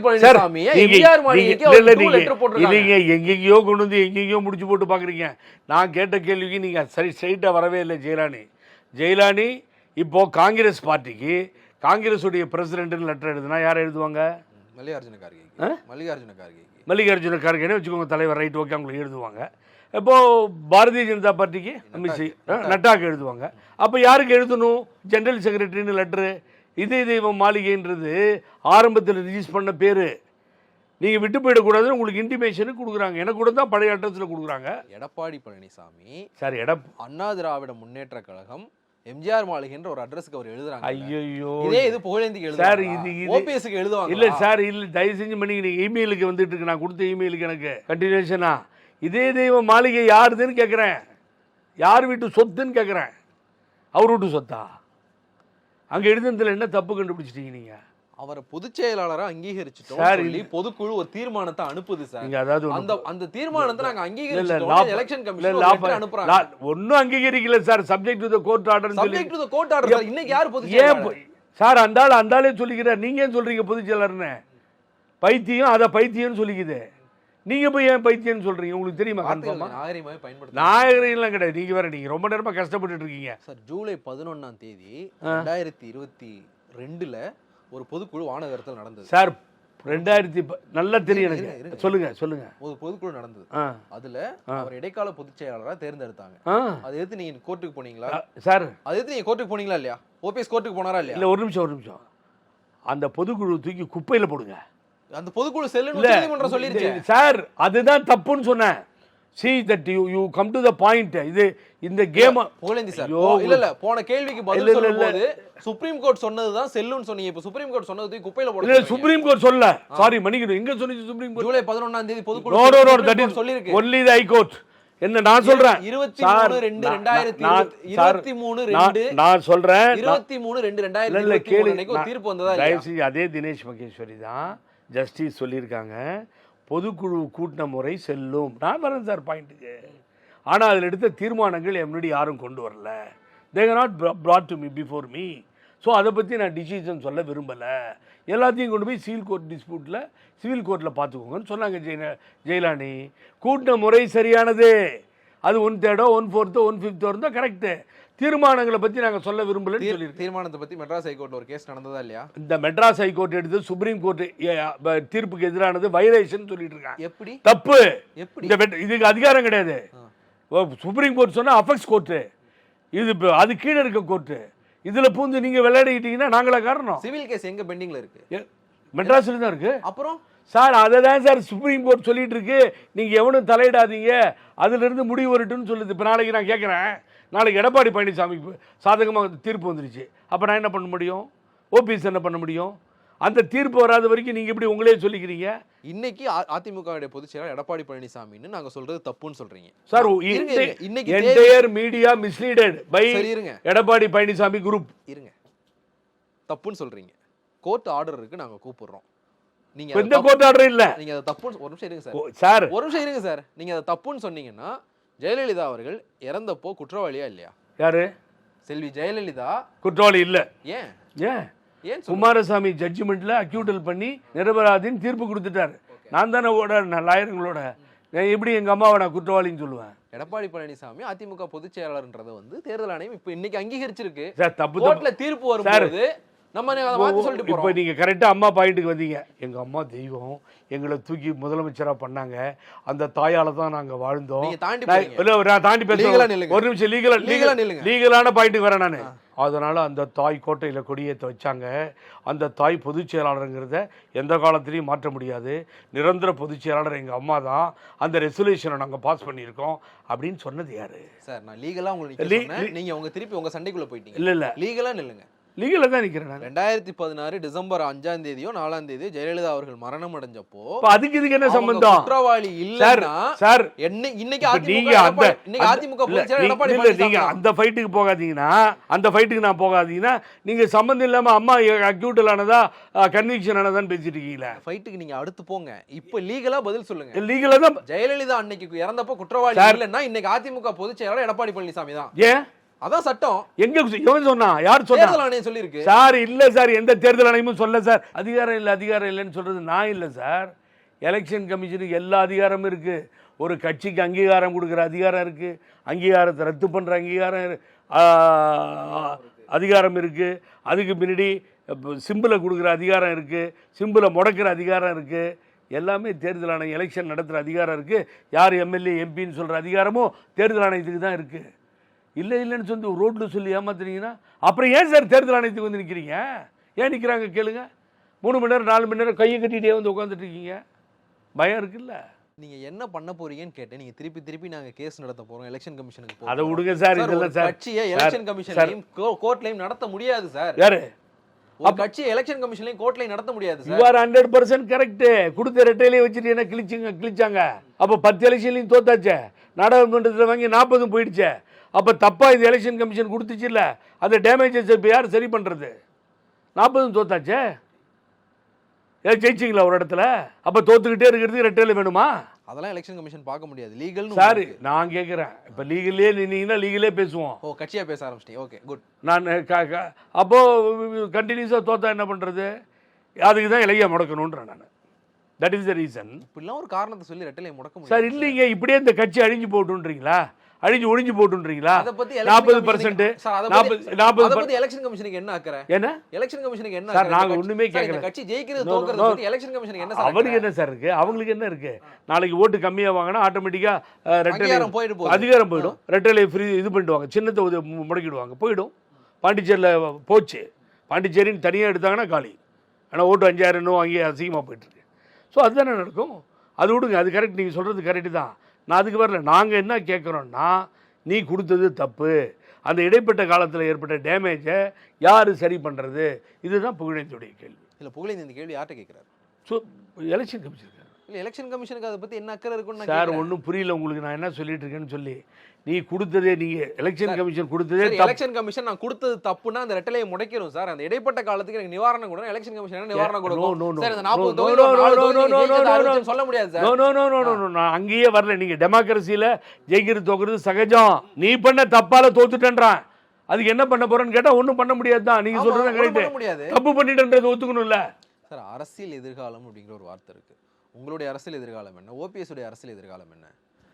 S4: நீங்க-
S3: எம்ஜிஆர் மாளிகைக்கு
S4: இல்ல, நீங்க-. இல்லைங்க எங்கெங்கயோ கொண்டு வந்து எங்கெங்கயோ முடிச்சு போட்டு பாக்குறீங்க. நான் கேட்ட கேள்விக்கு நீங்க சரி ஸ்ட்ரைட்டா வரவே இல்லை ஜெயலானி ஜெயலானி இப்போ காங்கிரஸ் பார்ட்டிக்கு காங்கிரஸுடைய பிரசிடென்ட்னு லெட்டர் எழுதுனா யார் எழுதுவாங்க?
S3: மல்லிகார்ஜுன கார்கேக்கு மல்லிகார்ஜுன கார்கேக்கு
S4: மல்லிகார்ஜுன கார்கேனே வச்சுக்கோங்க தலைவர் ரைட் ஓகே அவங்களுக்கு எழுதுவாங்க. இப்போ பாரதிய ஜனதா பார்ட்டிக்கு அமித்ஷி நட்டாக்கு. எழுதுவாங்க. அப்போ யாருக்கு எழுதணும்? ஜெனரல் செக்ரட்டரின்னு லெட்ரு இதே தெய்வம் மாளிகைன்றது ஆரம்பத்தில் ரிலீஸ் பண்ண பேர். நீங்கள் விட்டு போயிடக்கூடாதுன்னு உங்களுக்கு இன்டிமேஷனுக்கு கொடுக்குறாங்க. எனக்கு கூட தான் பழைய அட்ரஸில் கொடுக்குறாங்க.
S3: எடப்பாடி பழனிசாமி
S4: சார் எடப்
S3: அண்ணா திராவிட முன்னேற்ற கழகம் எம்ஜிஆர் மாளிகைன்ற ஒரு அட்ரஸ்க்கு அவர் எழுதுறாங்க
S4: ஐயோ
S3: இதே இது புகழேந்திக்கு
S4: சார்,
S3: எழுதுறாங்க
S4: இது-
S3: ஓபிஎஸ்க்கு எழுதுவாங்க
S4: இல்லை சார் இல்லை தயவு செஞ்சு பண்ணி நீங்கள் இமெயிலுக்கு வந்துட்டு இருக்கு நான் கொடுத்த இமெயிலுக்கு எனக்கு. கண்டினியூஷனா இதே தெய்வம் மாளிகை யாருதுன்னு கேட்குறேன் யார் வீட்டு சொத்துன்னு கேட்குறேன் அவர் வீட்டு சொத்தா? அங்கே எழுதுனதுல என்ன தப்பு கண்டுபிடிச்சிட்டீங்க நீங்கள்
S3: அவரை பொதுச் செயலாளரா அங்கீகரிச்சிட்டோம் சொல்லி பொதுக்குழு ஒரு தீர்மானத்தை அனுப்புது சார்.
S4: நீங்கள் அதாவது
S3: அந்த அந்த தீர்மானத்தை நாங்க அங்கீகரிச்சிட்டோம். எலெக்ஷன் கமிஷன் அனுப்புறாங்க.
S4: ஒன்றும் அங்கீகரிக்கல sir. Subject to the court order
S3: subject to the court order இன்னைக்கு யார் பொதுச் செயலாளர்?
S4: சார் அந்த ஆள் அந்த ஆளே சொல்லிக்கிறார். நீங்க ஏன் சொல்றீங்க பொதுச் செயலாளர்னு? பைத்தியம் அதை பைத்தியம்னு சொல்லிக்குது. நீங்க போய் ஏன் பைத்தியம்னு சொல்றீங்க? உங்களுக்கு தெரியுமா கன்ஃபார்மா?
S3: நாகரிகமாவே பயன்படுத்த
S4: கிடையாது. நீங்க வேற நீங்க ரொம்ப நேரமா கஷ்டப்பட்டுட்டு இருக்கீங்க.
S3: சார் ஜூலை பதினொன்னாம் தேதி ரெண்டாயிரத்தி இருபத்தி ரெண்டுல ஒரு பொதுக்குழு வானகரத்தில் நடந்தது.
S4: சார் ரெண்டாயிரத்தி நல்லா தெரியும் எனக்கு. சொல்லுங்க சொல்லுங்க.
S3: ஒரு பொதுக்குழு நடந்தது. அதுல அவர் இடைக்கால பொதுச் செயலாளரா தேர்ந்தெடுத்தாங்க. அதை எதிர்த்து நீங்க கோர்ட்டுக்கு போனீங்களா?
S4: சார்.
S3: அதை எதிர்த்து நீங்க கோர்ட்டுக்கு போனீங்களா இல்லையா? ஓபிஎஸ் கோர்ட்டுக்கு போனாரா இல்லையா?
S4: இல்ல ஒரு நிமிஷம் ஒரு நிமிஷம். அந்த பொதுக்குழு தூக்கி குப்பையில போடுங்க.
S3: அந்த பொதுக்குழு நீதிமன்றம் சொல்லிருச்சு.
S4: சார் அதுதான் தப்புன்னு சொன்னேன். See that you you come to the point இது இந்த கேம்
S3: புகழேந்தி சார். இல்ல இல்ல. போன கேள்விக்கு பதில் சொல்லும்போது சுப்ரீம் கோர்ட் சொன்னதுதான் செல்லுன்னு சொன்னீங்க. இப்ப சுப்ரீம் கோர்ட் சொன்னது குப்பையில போட
S4: இல்ல. சுப்ரீம் கோர்ட் சொல்ல சாரி மன்னிக்கணும். எங்க சொன்னிச்சு சுப்ரீம் கோர்ட்
S3: ஜூலை பதினொன்னாம் தேதி
S4: நோ
S3: பொதுக்குழு
S4: நோ நோ தட் இஸ்
S3: சொல்லிருக்கு
S4: ஒன்லி த ஹை கோர்ட் என்ன நான் சொல்றேன்?
S3: இருபத்தி மூணு ரெண்டு ரெண்டாயிரத்தி இருபத்தி- மூணு ரெண்டு
S4: நான் சொல்றேன்.
S3: இருபத்தி மூணு ரெண்டு ரெண்டாயிரத்தி
S4: இல்ல
S3: தீர்ப்பு வந்ததா
S4: அதே தினேஷ் மகேஸ்வரி தான் ஜஸ்டிஸ் சொல்லியிருக்காங்க. பொதுக்குழு கூட்டின முறை செல்லும். நான் வரேன் சார் பாயிண்ட்டுக்கு ஆனால் அதில் எடுத்த தீர்மானங்கள் என் முன்னாடி யாரும் கொண்டு வரல. They're not brought to me before me so அதை பற்றி நான் டிசிஷன் சொல்ல விரும்பலை. எல்லாத்தையும் கொண்டு போய் சிவில் கோர்ட் டிஸ்பியூட்டில் சிவில் கோர்ட்டில் பார்த்துக்கோங்கன்னு சொன்னாங்க ஜெய ஜெயலானி. கூட்டின முறை சரியானது. அது ஒன் தேர்டோ ஒன் ஃபோர்த்தோ ஒன் ஃபிஃப்த்தோ இருந்தால் கரெக்டு தீர்மானங்களை பற்றி நாங்கள் சொல்ல சொல்லியிருக்கோம்
S3: தீர்மானத்தை பத்தி மெட்ராஸ் ஹைகோர்ட்ல ஒரு கேஸ் நடந்ததா இல்லையா?
S4: இந்த மெட்ராஸ் ஹைகோர்ட் எடுத்து சுப்ரீம் கோர்ட் தீர்ப்புக்கு எதிரானது வைலேஷன் சொல்லிட்டு இருக்காங்க.
S3: எப்படி?
S4: தப்பு.
S3: எப்படி?
S4: இதுக்கு அதிகாரம் கிடையாது. சுப்ரீம் கோர்ட் சொன்னா அஃபெக்ஸ் கோர்ட்டு. இது அது கீழே இருக்க கோர்ட்டு. இதுல பூந்து நீங்க விளையாடிக்கிட்டீங்கன்னா நாங்களா காரணம்.
S3: சிவில் கேஸ் எங்க பெண்டிங்ல இருக்கு?
S4: மெட்ராஸ்ல தான் இருக்கு.
S3: அப்புறம்?
S4: சார் அதை தான் சார் சுப்ரீம் கோர்ட் சொல்லிட்டு இருக்கு. நீங்க எவனும் தலையிடாதீங்க. அதுல இருந்து முடிவு வரட்டும்னு சொல்லுது. இப்போ நாளைக்கு நான் கேட்குறேன் நாளைக்கு எடப்பாடி பழனிசாமிக்கு சாதகமாக தீர்ப்பு வந்துருச்சு. அப்போ நான் என்ன பண்ண முடியும்? ஓபிஎஸ் என்ன பண்ண முடியும்? அந்த தீர்ப்பு வராத வரைக்கும் நீங்க எப்படி உங்களே சொல்லிக்கிறீங்க?
S3: இன்னைக்கு அதிமுகவுடைய பொதுச் செயலாளர் எடப்பாடி பழனிசாமின்னு நாங்க சொல்றது தப்புன்னு சொல்றீங்க.
S4: சார்.
S3: இன்னைக்கு
S4: என்டையர் மீடியா மிஸ்லீடட் பை
S3: இருங்க.
S4: எடப்பாடி பழனிசாமி குரூப்
S3: இருங்க. தப்புன்னு சொல்றீங்க. கோர்ட் ஆர்டர் இருக்கு நாங்க கூப்பிடுறோம். நீங்க தப்பு-
S4: கோர்ட் ஆர்டர் இல்ல.
S3: நீங்க அதை தப்புன்னு ஒரு நிமிஷம் இருங்க சார்.
S4: சார்.
S3: ஒரு நிமிஷம் இருங்க சார். நீங்க அதை தப்புன்னு சொன்னீங்கன்னா ஜெயலலிதா அவர்கள் இறந்தப்போ குற்றவாளியா இல்லையா?
S4: யாரு?
S3: செல்வி ஜெயலலிதா.
S4: குற்றவாளி இல்ல.
S3: ஏன்?
S4: ஏன்?
S3: ஏன்?
S4: குமாரசாமி ஜட்ஜ்மெண்ட்ல அக்யூட்டல் பண்ணி நிரபராதின்னு தீர்ப்பு கொடுத்துட்டாரு. நான் தானே ஓட லாயருங்களோட எப்படி எங்க அம்மாவை நான் குற்றவாளின்னு சொல்லுவேன்?
S3: எடப்பாடி பழனிசாமி அதிமுக பொதுச் செயலாளர்ன்றத வந்து தேர்தல் ஆணையம் இப்ப இன்னைக்கு அங்கீகரிச்சிருக்கு.
S4: சார் தப்பு
S3: கோர்ட்ல தீர்ப்பு வரும்போது நம்ம அதை மாத்தி சொல்லிட்டு
S4: இப்போ
S3: போறோம்.
S4: நீங்க கரெக்டா அம்மா பாயிண்ட்டுக்கு வந்தீங்க. எங்க அம்மா தெய்வம். எங்களை தூக்கி முதலமைச்சரா பண்ணாங்க. அந்த தாயால தான் நாங்க வாழ்ந்தோம். இல்ல, நான் தாண்டி
S3: நில்லுங்க.
S4: ஒரு நிமிஷம் லீகலா
S3: Legal ஆ நில்லுங்க.
S4: லீகலான பாயிண்ட்டுக்கு வரேன் நான். அதனால அந்த தாய் கோட்டையில கொடியேற்ற வச்சாங்க. அந்த தாய் பொதுச் செயலாளருங்கிறத எந்த காலத்திலையும் மாற்ற முடியாது. நிரந்தர பொதுச் செயலாளர் எங்க அம்மா தான். அந்த ரெசல்யூஷனை நாங்க பாஸ் பண்ணியிருக்கோம். அப்படின்னு சொன்னது யாரு?
S3: சார் நான் லீகலா உங்களுக்கு
S4: லீ-
S3: சொன்னேன். நீங்க உங்க திருப்பி உங்க சண்டைக்குள்ள போயிட்டீங்க.
S4: இல்ல இல்ல.
S3: லீகலா நில்லுங்க.
S4: லீகலா தான் நிக்கிறேன் நான்.
S3: ரெண்டாயிரத்தி பதினாறு டிசம்பர் அஞ்சாம் தேதியோ நாலாம் தேதியோ ஜெயலலிதா அவர்கள் மரணம் அடைஞ்சப்போ
S4: அதுக்கு இதுக்கு என்ன சம்பந்தம்?
S3: குற்றவாளி இல்லன்னா
S4: சார்
S3: என்ன இன்னைக்கு
S4: நீங்க அந்த
S3: இன்னைக்கு அதிமுக
S4: இல்ல, நீங்க- இல்ல. அந்த ஃபைட்டுக்கு போகாதீங்கன்னா அந்த ஃபைட்டுக்கு நான் போகாதீங்கன்னா நீங்க சம்மந்தம் இல்லாம அம்மா அக்யூட்டல் ஆனதா கன்விக்ஷன் ஆனதான்னு பேசிட்டு இருக்கீங்களா.
S3: ஃபைட்டுக்கு நீங்க அடுத்து போங்க. இப்போ லீகலா பதில் சொல்லுங்க.
S4: லீகலா தான்
S3: ஜெயலலிதா அன்னைக்கு இறந்தப்போ குற்றவாளி. இல்லைன்னா இன்னைக்கு அதிமுக பொதுச் செயலாளர் எடப்பாடி பழனிசாமி தான்.
S4: ஏன்?
S3: அதான் சட்டம்.
S4: எங்க எவன் சொன்னா? யார் சொன்னா?
S3: தேர்தல் ஆணையம் சொல்லியிருக்கு.
S4: சார் இல்ல சார் எந்த தேர்தல் ஆணையமும் சொல்ல சார். அதிகாரம் இல்லை அதிகாரம் இல்லைன்னு சொல்றது நான் இல்லை சார். எலெக்ஷன் கமிஷனுக்கு எல்லா அதிகாரமும் இருக்கு. ஒரு கட்சிக்கு அங்கீகாரம் கொடுக்குற அதிகாரம் இருக்கு. அங்கீகாரத்தை ரத்து பண்ற அங்கீகாரம் அதிகாரம் இருக்கு. அதுக்கு பின்னாடி சிம்பிளை கொடுக்குற அதிகாரம் இருக்கு. சிம்பிளை முடக்கிற அதிகாரம் இருக்கு. எல்லாமே தேர்தல் ஆணையம் எலெக்ஷன் நடத்துகிற அதிகாரம் இருக்கு. யார் எம்எல்ஏ எம்பின்னு சொல்ற அதிகாரமும் தேர்தல் ஆணையத்துக்கு தான் இருக்கு. இல்லை இல்லைன்னு சொல்லி ரோட்டில் சொல்லி ஏமாத்துறீங்கன்னா அப்புறம் ஏன் சார் தேர்தல் ஆணையத்துக்கு வந்து நிற்கிறீங்க ஏன் நிற்கிறாங்க கேளுங்க. மூணு மணி நேரம் நாலு மணி நேரம் கையை கட்டிகிட்டே வந்து உட்காந்துட்டு இருக்கீங்க பயம் இருக்குல்ல?
S3: நீங்க என்ன பண்ண போறீங்கன்னு கேட்டேன். நீங்க திருப்பி திருப்பி நாங்க கேஸ் நடத்த போறோம் எலெக்ஷன் கமிஷனுக்கு
S4: அதை விடுங்க சார் இதெல்லாம் சார்.
S3: கட்சியை எலெக்ஷன் கமிஷன்லயும் கோர்ட்லயும் நடத்த முடியாது சார்.
S4: யாரு?
S3: ஒரு கட்சி எலெக்ஷன் கமிஷன்லயும் கோர்ட்லயும் நடத்த முடியாது
S4: you
S3: sir
S4: are hundred percent correct கொடுத்த ரெட்டையிலே வச்சுட்டு என்ன கிழிச்சுங்க கிழிச்சாங்க. அப்போ பத்து எலெக்ஷன்லையும் தோத்தாச்சே. நாடாளுமன்றத்தில் வாங்கி நாற்பதும் போயிடுச்சே. அப்போ தப்பா இது எலெக்ஷன் கமிஷன் கொடுத்துச்சு இல்லை அந்த டேமேஜஸ் இப்போ யார் சரி பண்ணுறது நாற்பதும் தோத்தாச்சே? ஏன் ஜெயிச்சிங்களா ஒரு இடத்துல? அப்போ தோத்துக்கிட்டே இருக்கிறதுக்கு ரெட்டையில வேணுமா?
S3: அதெல்லாம் எலெக்ஷன் கமிஷன் பார்க்க முடியாது. லீகல்
S4: சார் நான் கேட்குறேன் இப்போ லீகலே நின்னீங்கன்னா லீகலே பேசுவோம்.
S3: ஓ கட்சியா பேச ஆரம்பிச்சிட்டீங்க. ஓகே குட்
S4: நான் அப்போது கண்டினியூஸாக தோத்தா என்ன பண்ணுறது அதுக்கு தான் இலைய முடக்கணுன்றேன் நான். தட் இஸ் த ரீசன்
S3: இப்படிலாம் ஒரு காரணத்தை சொல்லி ரெட்டலை முடக்க
S4: சார் இல்லைங்க. இப்படியே இந்த கட்சி அழிஞ்சு போட்டுன்றீங்களா? அழிஞ்சு ஒழிஞ்சு போட்டுன்றீங்களா? நாற்பது பர்சன்ட் நாற்பது
S3: பத்தி- எலெக்ஷன் கமிஷனுக்கு என்ன அக்கறை
S4: என்ன?
S3: எலெக்ஷன் கமிஷனுக்கு என்ன
S4: சார்? நாங்க ஒண்ணுமே கேட்கல.
S3: கட்சி ஜெயிக்கிறது தோக்குறது. பத்தி எலெக்ஷன் கமிஷனுக்கு என்ன அக்கறை?
S4: என்ன சார் இருக்கு? அவங்களுக்கு என்ன இருக்கு? நாளைக்கு ஓட்டு கம்மியா வாங்கினா ஆட்டோமேட்டிக்கா ரெட்டலை
S3: போயிட்டு.
S4: அதிகாரம் போயிடும். ரெட்டலை ஃப்ரீ இது பண்ணிடுவாங்க. சின்னத்தை உத- மு- முடக்கிடுவாங்க. போயிடும். பாண்டிச்சேரியில் போச்சு. பாண்டிச்சேரின்னு தனியாக எடுத்தாங்கன்னா காலி. ஆனால் ஓட்டு அஞ்சாயிரம் அங்கேயே அசிங்கமாக போயிட்டுருக்கு ஸோ அதுதானே நடக்கும்? அது விடுங்க. அது கரெக்ட் நீங்கள் சொல்கிறது கரெக்டு தான். நான் அதுக்கு வரல. நாங்கள் என்ன கேட்குறோன்னா நீ கொடுத்தது தப்பு. அந்த இடைப்பட்ட காலத்தில் ஏற்பட்ட டேமேஜை யார் சரி பண்ணுறது இதுதான் புகழேந்தியுடைய கேள்வி.
S3: இல்ல புகழேந்தி இந்த கேள்வி யார்கிட்ட கேட்கிறாரு
S4: ஸோ எலெக்ஷன் கமிஷன்
S3: இல்ல எலெக்ஷன் கமிஷனுக்கு அதை பத்தி என்ன அக்கறை இருக்குன்னு
S4: சார். ஒன்றும் புரியல உங்களுக்கு. நான் என்ன சொல்லிட்டு இருக்கேன்னு சொல்லி. நீ கொடுத்ததே நீங்கள் எலெக்ஷன் கமிஷன் கொடுத்ததே
S3: எலெக்ஷன் கமிஷன் நான் கொடுத்தது தப்புன்னா அந்த ரெட்டலையை முடைக்கணும் சார் அந்த இடைப்பட்ட காலத்துக்கு எனக்கு நிவாரணம் கொடுக்கணும் எலெக்ஷன் கமிஷன் நிவாரணம்
S4: no,
S3: கொடுக்கும்?
S4: no, no.
S3: சார் இந்த
S4: No,
S3: 40
S4: no,
S3: தொகுதியில
S4: no,
S3: ஒரு நாலு
S4: no,
S3: தொகுதி
S4: no, no,
S3: நீங்க ஜெயிச்சது
S4: no, no,
S3: அறுபதுன்னு சொல்ல முடியாது sir
S4: no no no no நான் அங்கேயே வரல. நீங்கள் டெமோக்ரஸியில் ஜெயிக்கிறது தோக்குறது சகஜம். நீ பண்ண தப்பால தோத்துட்டேன்றான். அதுக்கு என்ன பண்ண போறேன்னு கேட்டால் ஒன்றும் பண்ண முடியாது தான். நீங்கள் சொல்கிறது கரெக்டு தப்பு பண்ணிட்டேன்றதை ஒத்துக்கணும்ல.
S3: சார் அரசியல் எதிர்காலம் அப்படிங்கிற ஒரு வார்த்தை இருக்கு. உங்களுடைய அரசியல் எதிர்காலம் என்ன? ஓபிஎஸ் உடைய அரசியல் எதிர்காலம் என்ன?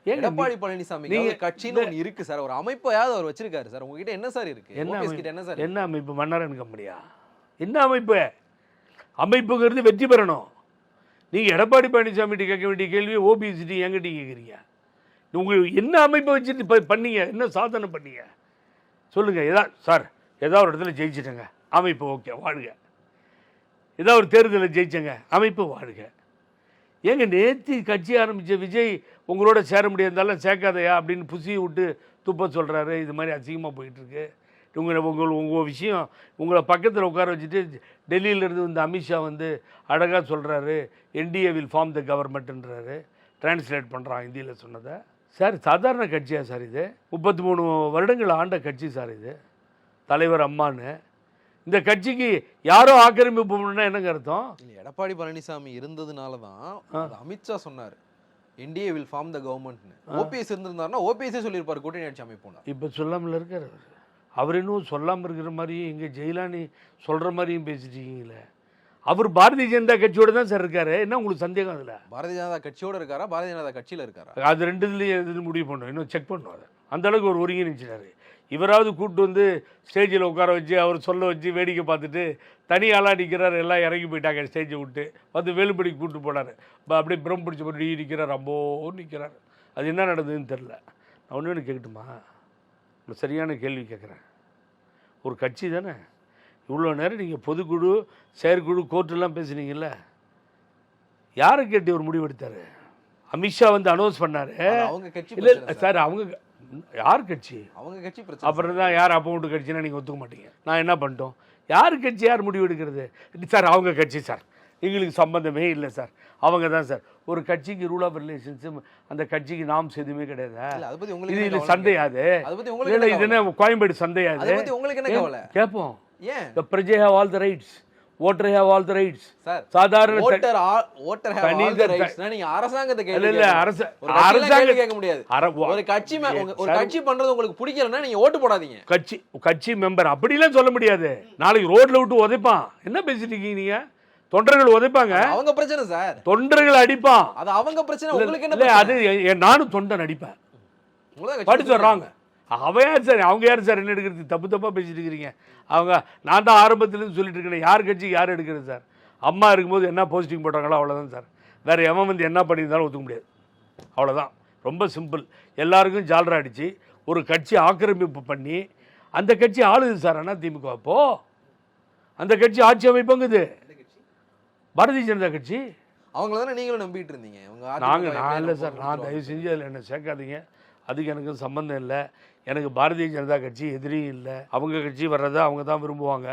S3: எடப்பாடி பழனிசாமி
S4: நீங்க-
S3: கட்சின்னு ஒண்ணு இருக்கு சார். ஒரு அமைப்பையாவது அவர் வச்சிருக்காரு சார். உங்ககிட்ட என்ன சார் இருக்கு?
S4: என்ன?
S3: கிட்ட என்ன சார்
S4: என்ன அமைப்பு? மன்னரன் கம்பெனியா? என்ன அமைப்பு? அமைப்புங்கிறது வெற்றி பெறணும். நீங்கள் எடப்பாடி பழனிசாமிகிட்ட கேட்க வேண்டிய கேள்வி ஓபிஎஸ்டி என்கிட்ட கேட்குறீங்க. உங்களுக்கு என்ன அமைப்பை வச்சுட்டு பண்ணீங்க? என்ன சாதனை பண்ணீங்க? சொல்லுங்கள் எதா சார் ஏதாவது ஒரு இடத்துல ஜெயிச்சிட்டேங்க. அமைப்பு ஓகே வாழ்க. ஏதாவது ஒரு தேர்தலில் ஜெயிச்சங்க. அமைப்பு வாழ்க. ஏங்க நேத்தி கட்சி ஆரம்பித்த விஜய் உங்களோட சேர முடியாதாலும் சேர்க்காதையா அப்படின்னு புசியை விட்டு துப்ப சொல்கிறாரு இது மாதிரி அசிங்கமாக போயிட்டுருக்கு. உங்களை உங்கள் உங்கள் விஷயம் உங்களை பக்கத்தில் உட்கார வச்சுட்டு டெல்லியிலேருந்து வந்து அமித்ஷா வந்து அழகாக சொல்கிறாரு என்டிஏ வில் ஃபார்ம் த கவர்மெண்ட்டுன்றாரு டிரான்ஸ்லேட் பண்ணுறான் ஹிந்தியில் சொன்னதை. சார் சாதாரண கட்சியா சார் இது? முப்பத்தி மூணு வருடங்கள் ஆண்ட கட்சி சார் இது. தலைவர் அம்மான்னு. இந்த கட்சிக்கு யாரோ ஆக்கிரமிப்பு பண்ணா என்னங்க அர்த்தம்?
S3: எடப்பாடி பழனிசாமி இருந்ததுனால தான் அமித்ஷா சொன்னார். என்டிஏ வில் ஃபார்ம் த கவர்மெண்ட்னு ஓபிஎஸ் இருந்திருந்தாருன்னா ஓபிஎஸ்ஸே சொல்லியிருப்பாரு கூட்டணி ஆட்சி அமைப்போம்
S4: இப்போ சொல்லாமல் இருக்கார் அவர். இன்னும் சொல்லாமல் இருக்கிற மாதிரியும் இங்கே ஜெயிலானி சொல்கிற மாதிரியும் பேசிட்டீங்களே அவர் பாரதிய ஜனதா கட்சியோட தான் சார் இருக்காரு. என்ன உங்களுக்கு சந்தேகம் அதில்?
S3: பாரதிய ஜனதா கட்சியோட இருக்காரா பாரதிய ஜனதா கட்சியில இருக்காரா?
S4: அது ரெண்டுலேயும் எது முடிவு பண்ணும். இன்னும் செக் பண்ணும் அதை. அந்த அளவுக்கு ஒரு ஒருங்கிணைச்சிட்டாரு இவராவது கூப்பிட்டு வந்து ஸ்டேஜில் உட்கார வச்சு அவர் சொல்ல வச்சு வேடிக்கை பார்த்துட்டு தனி ஆளாக நிற்கிறார் எல்லாம் இறங்கி போயிட்டாங்க ஸ்டேஜை விட்டு. வந்து வேலுப்படிக்கு கூப்பிட்டு போனார். அப்படியே பிரம் பிடிச்ச போட்டு நிற்கிறார் அம்போ நிற்கிறார் அது என்ன நடந்ததுன்னு தெரில நான் ஒன்று ஒன்று கேட்கட்டுமா சரியான கேள்வி கேட்குறேன் ஒரு கட்சி தானே. இவ்வளோ நேரம் நீங்கள் பொதுக்குழு செயற்குழு கோர்ட்டெல்லாம் பேசுனீங்கல்ல. யாரை கேட்டு ஒரு முடிவு எடுத்தாரு அமித்ஷா வந்து அனௌன்ஸ் பண்ணாரு. இல்லை.
S3: சார்
S4: அவங்க யார் கட்சி?
S3: அவங்க கட்சி பிரச்சனை.
S4: அப்புறம் தான் யார் அப்போ விட்டு கட்சினா நீங்கள் ஒத்துக்க மாட்டீங்க. நான் என்ன பண்ணிட்டோம்? யார் கட்சி யார் முடிவு எடுக்கிறது? சார் அவங்க கட்சி சார். எங்களுக்கு சம்பந்தமே இல்லை சார். அவங்க தான் சார். ஒரு கட்சிக்கு ரூல் ஆஃப் ரிலேஷன்ஸும் அந்த கட்சிக்கு நாம்ஸ் எதுவுமே கிடையாது. இது இல்லை
S3: உங்களுக்கு
S4: இல்லை இது கோயம்பேடு சந்தையா
S3: அதை.
S4: அது
S3: பத்தி உங்களுக்கு என்ன
S4: கேட்போம்
S3: ஏன்?
S4: த பிரஜை have all the rights voter have all the rights சாதாரண
S3: voter voter have all the ரைட்ஸ்னா நீங்க அரசாங்கத்தை கேள்வி
S4: இல்ல. அரச
S3: ஒரு கட்சியில
S4: அரசாங்க
S3: கேள்வி கேட்க முடியாது. ஒரு கட்சி ஒரு கட்சி பண்றது உங்களுக்கு பிடிக்கலன்னா நீங்க ஓட்டு போடாதீங்க.
S4: கட்சி கட்சி மெம்பர் அப்படிலாம் சொல்ல முடியாது. நாளைக்கு ரோட்ல விட்டு உதைப்பான். என்ன பேசிட்டு இருக்கீங்க நீங்க? தொண்டர்கள் உதைப்பாங்க.
S3: அவங்க பிரச்சனை சார்.
S4: தொண்டர்கள் அடிப்பான்.
S3: அது அவங்க பிரச்சனை. உங்களுக்கு என்ன?
S4: அது நானும் தொண்டன் அடிப்பேன். படிச்சு வர்றாங்க. அவன் யார் சார்? அவங்க யார் சார்? என்ன எடுக்கிறது? தப்பு தப்பா பேசிட்டு இருக்கிறீங்க. அவங்க நான் தான் ஆரம்பத்துலேருந்து சொல்லிட்டு இருக்கேன் யார் கட்சிக்கு யார் எடுக்கிறது சார்? அம்மா இருக்கும்போது என்ன போஸ்டிங் போட்டாங்களோ அவ்வளோதான் சார். வேற எவன் வந்து என்ன பண்ணியிருந்தாலும் ஒத்துக்க முடியாது. அவ்வளோதான் ரொம்ப சிம்பிள் எல்லாருக்கும் ஜால்ரா அடிச்சு ஒரு கட்சி ஆக்கிரமிப்பு பண்ணி அந்த கட்சி ஆளுது சார் அண்ணா திமுக அப்போ. அந்த கட்சி ஆட்சி அமைப்புங்குது பாரதிய ஜனதா கட்சி.
S3: அவங்கள தானே நீங்களும் நம்பிட்டு இருந்தீங்க?
S4: நாங்கள் நான் இல்லை சார். நான். தயவு செஞ்சு அதில் என்னை சேர்க்காதீங்க. அதுக்கு எனக்கு சம்மந்தம் இல்லை. எனக்கு பாரதிய ஜனதா கட்சி எதிரியும் இல்லை. அவங்க கட்சி வர்றதை அவங்க தான் விரும்புவாங்க.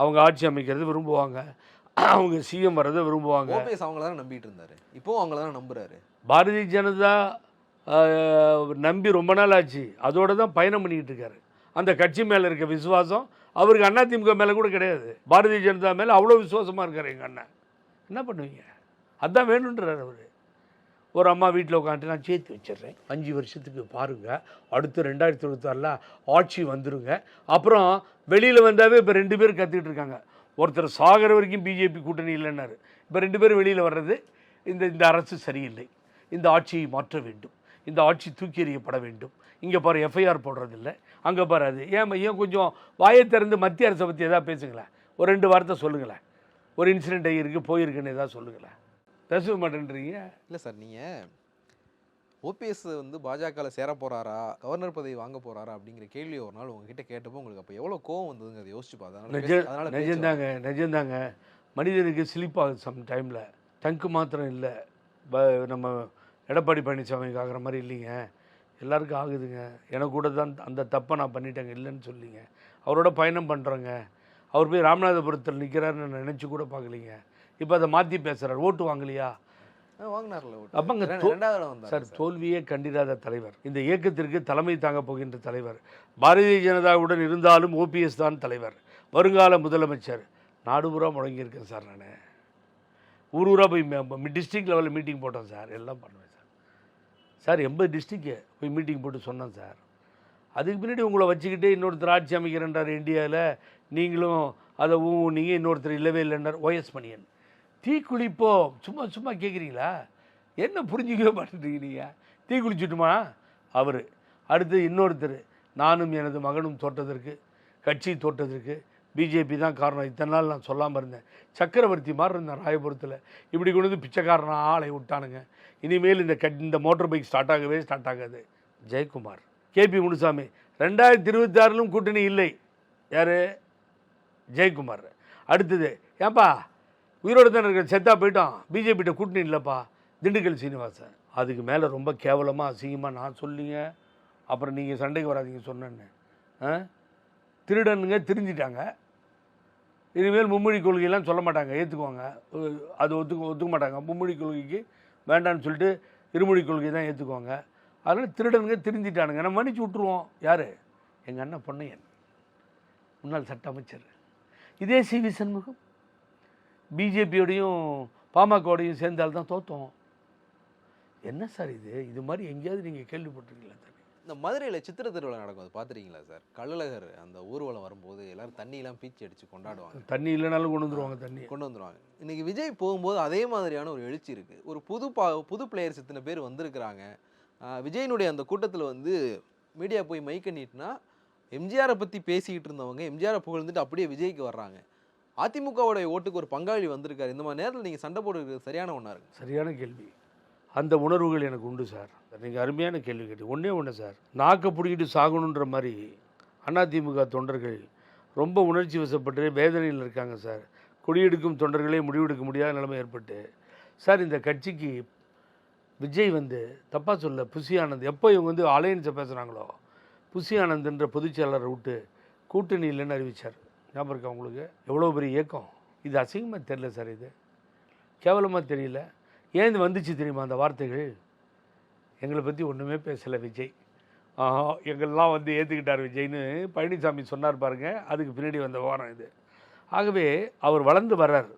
S4: அவங்க ஆட்சி அமைக்கிறது விரும்புவாங்க. அவங்க சிஎம் வர்றதை விரும்புவாங்க.
S3: ஓபிஎஸ் அவங்கள தானே நம்பிட்டு இருந்தாரு. இப்போ அவங்கள தானே நம்புறாரு.
S4: பாரதிய ஜனதா நம்பி ரொம்ப நாள் ஆச்சு. அதோட தான் பயணம் பண்ணிக்கிட்டு இருக்காரு. அந்த கட்சி மேலே இருக்க விசுவாசம் அவருக்கு அதிமுக மேலே கூட கிடையாது. பாரதிய ஜனதா மேலே அவ்வளோ விசுவாசமாக இருக்கார் எங்கள் அண்ணன். என்ன பண்ணுவீங்க? அதான் வேணுன்றார் அவர். ஒரு அம்மா வீட்டில் உட்காந்துட்டு நான் சேர்த்து வச்சிடுறேன். அஞ்சு வருஷத்துக்கு பாருங்கள் அடுத்து ரெண்டாயிரத்தி இருபத்தாறில் ஆட்சி வந்துருங்க. அப்புறம் வெளியில் வந்தாவே இப்போ ரெண்டு பேர் கற்றுக்கிட்டு இருக்காங்க. ஒருத்தர் சாகர வரைக்கும் பிஜேபி கூட்டணி இல்லைன்னாரு. இப்போ ரெண்டு பேரும் வெளியில் வர்றது இந்த இந்த அரசு சரியில்லை. இந்த ஆட்சியை மாற்ற வேண்டும். இந்த ஆட்சி தூக்கி எறியப்பட வேண்டும். இங்கே பாரு எஃப்ஐஆர் போடுறதில்ல. அங்கே பாரு அது. ஏன் ஏன் கொஞ்சம் வாயை திறந்து மத்திய அரசை பற்றி எதாவது பேசுங்களேன். ஒரு ரெண்டு வார்த்தை சொல்லுங்களேன். ஒரு இன்சிடென்ட் ஆகியிருக்கு போயிருக்குன்னு எதாவது சொல்லுங்களேன். பேசவே மாட்டேன்றீங்க.
S3: இல்ல சார் நீங்க ஓபிஎஸ் வந்து பாஜகவில் சேர போறாரா கவர்னர் பதவி வாங்க போறாரா அப்படிங்கிற கேள்வி ஒரு நாள் உங்ககிட்ட கேட்டப்போ உங்களுக்கு அப்போ எவ்வளவு கோவம் வந்ததுங்கிறத யோசிச்சு பார்த்தா அதனால
S4: நிஜ
S3: பேச- அதனால பேச்சு
S4: நிஜந்தாங்க நிஜந்தாங்க மனிதனுக்கு ஸ்லிப் ஆகுது சம் டைமில் டங்கு மாத்திரம் இல்லை. நம்ம எடப்பாடி பழனிசாமிக்கு ஆகிற மாதிரி இல்லைங்க. எல்லாருக்கும் ஆகுதுங்க. எனக்கு கூட தான் அந்த தப்பை நான் பண்ணிட்டேங்க இல்லைன்னு சொல்லிங்க. அவரோட பயணம் பண்ணுறேங்க அவர் போய் ராமநாதபுரத்தில் நிற்கிறாருன்னு நான் நினச்சி கூட பார்க்கலீங்க. இப்போ அதை மாற்றி பேசுகிறார் ஓட்டு வாங்கலையா?
S3: வாங்கினார்ல.
S4: அப்பங்க சார் தோல்வியே கண்டிராத தலைவர். இந்த இயக்கத்திற்கு தலைமை தாங்க போகின்ற தலைவர். பாரதிய ஜனதாவுடன் இருந்தாலும் ஓபிஎஸ் தான் தலைவர். வருங்கால முதலமைச்சர். நாடு பூரா முடங்கியிருக்கேன் சார் நான். ஊர் ஊராக போய் டிஸ்ட்ரிக்ட் லெவலில் மீட்டிங் போட்டோம் சார். எல்லாம் பண்ணுவேன் சார். சார் எண்பது டிஸ்ட்ரிக்டு போய் மீட்டிங் போட்டு சொன்னேன் சார். அதுக்கு பின்னாடி உங்களை வச்சுக்கிட்டு இன்னொருத்தர் ஆட்சி அமைக்கிறேன்றார் இந்தியாவில் நீங்களும் அதை ஊ நீங்கள் இன்னொருத்தர் இல்லவே இல்லைன்றார் ஒய்எஸ் தீ குளிப்போம். சும்மா சும்மா கேட்குறீங்களா என்ன புரிஞ்சிக்கவே மாட்டேங்கிறீங்க நீங்கள் தீ குளிச்சுட்டுமா? அவர். அடுத்து இன்னொருத்தர். நானும் எனது மகனும் தோட்டத்திற்கு கட்சி தோட்டத்திற்கு பிஜேபி தான் காரணம். இத்தனை நாள் நான் சொல்லாமல் இருந்தேன். சக்கரவர்த்தி மாதிரி இருந்தேன் ராயபுரத்தில். இப்படி கொண்டு வந்து பிச்சைக்காரனா ஆளை விட்டானுங்க. இனிமேல் இந்த கட் இந்த மோட்டர் பைக் ஸ்டார்ட் ஆகவே ஸ்டார்ட் ஆகாது. ஜெயக்குமார். கேபி முனுசாமி. ரெண்டாயிரத்தி இருபத்தாறிலும் கூட்டணி இல்லை. யார்? ஜெயக்குமார். அடுத்தது ஏன்பா உயிரோடு தான் இருக்கிற செத்தா போயிட்டோம் பிஜேபிகிட்ட கூட்டணி இல்லைப்பா. திண்டுக்கல் சீனிவாசன். அதுக்கு மேலே ரொம்ப கேவலமாக அசிங்கமாக நான் சொல்லிங்க. அப்புறம் நீங்கள் சண்டைக்கு வராதீங்க சொன்னேன்னு. திருடனுங்க திரிஞ்சிட்டாங்க. இனிமேல் மும்மொழி கொள்கையெல்லாம் சொல்ல மாட்டாங்க. ஏற்றுக்குவாங்க அது ஒத்துக்க ஒத்துக்க மாட்டாங்க. மும்மொழி கொள்கைக்கு வேண்டான்னு சொல்லிட்டு இருமொழி கொள்கை தான் ஏற்றுக்குவாங்க அதனால் திருடனுங்க திரிஞ்சிட்டானுங்க. நம்ம மன்னிச்சு விட்ருவோம் யார்? எங்கள் அண்ணன் பொன்னையன். முன்னாள் சட்ட அமைச்சர். இதே சி வி சண்முகம். பிஜேபியோடையும் பாமகவோடையும் சேர்ந்தால் தான் தோத்தோம். என்ன சார் இது? இது மாதிரி எங்கேயாவது நீங்கள் கேள்விப்பட்டிருக்கீங்களா சார்?
S3: இந்த மதுரையில் சித்திரை திருவிழா நடக்கும் அது பார்த்துருக்கீங்களா சார்? கள்ளழகர் அந்த ஊர்வலம் வரும்போது எல்லாரும் தண்ணியெல்லாம் பீச்சி அடிச்சு கொண்டாடுவாங்க.
S4: தண்ணி இல்லைனாலும் கொண்டு வந்துருவாங்க தண்ணி.
S3: கொண்டு வந்துருவாங்க. இன்னைக்கு விஜய் போகும்போது அதே மாதிரியான ஒரு எழுச்சி இருக்கு. ஒரு புது பா புது பிளேயர்ஸ் இத்தனை பேர் வந்திருக்கிறாங்க. விஜயனுடைய அந்த கூட்டத்தில் வந்து மீடியா போய் மைக்க நீட்டினா எம்ஜிஆரை பற்றி பேசிக்கிட்டு இருந்தவங்க எம்ஜிஆரை புகழ்ந்துட்டு அப்படியே விஜய்க்கு வர்றாங்க. அதிமுகவுடைய ஓட்டுக்கு ஒரு பங்காளி வந்திருக்காரு. இந்த மாதிரி நேரத்தில் நீங்கள் சண்டை போடுறது சரியான ஒன்றா இருக்கு?
S4: சரியான கேள்வி. அந்த உணர்வுகள் எனக்கு உண்டு சார். நீங்கள் அருமையான கேள்வி கேட்டு ஒன்றே ஒன்று சார். நாக்கை பிடிக்கிட்டு சாகணுன்ற மாதிரி அதிமுக தொண்டர்கள் ரொம்ப உணர்ச்சி வசப்பட்டு வேதனையில் இருக்காங்க சார். குடியெடுக்கும் தொண்டர்களே முடிவெடுக்க முடியாத நிலைமை ஏற்பட்டு. சார் இந்த கட்சிக்கு விஜய் வந்து தப்பாக சொல்ல புசி ஆனந்த் எப்போ இவங்க வந்து அலையன்ஸை பேசுகிறாங்களோ புசி ஆனந்த்ன்ற பொதுச்செயலாளரை விட்டு கூட்டணி இல்லைன்னு அறிவிச்சார். ஞாபகம் இருக்கா உங்களுக்கு? எவ்வளோ பெரிய இயக்கம்? இது அசிங்கமாக தெரியல சார் இது. கேவலமாக தெரியல. ஏன் இது வந்துச்சு தெரியுமா அந்த வார்த்தைகள்? எங்களை பற்றி ஒன்றுமே பேசலை விஜய். எங்கெல்லாம் வந்து ஏற்றுக்கிட்டார் விஜய்னு பழனிசாமி சொன்னார் பாருங்கள் அதுக்கு பின்னாடி வந்த வாரம் இது. ஆகவே அவர் வளர்ந்து வர்றார்.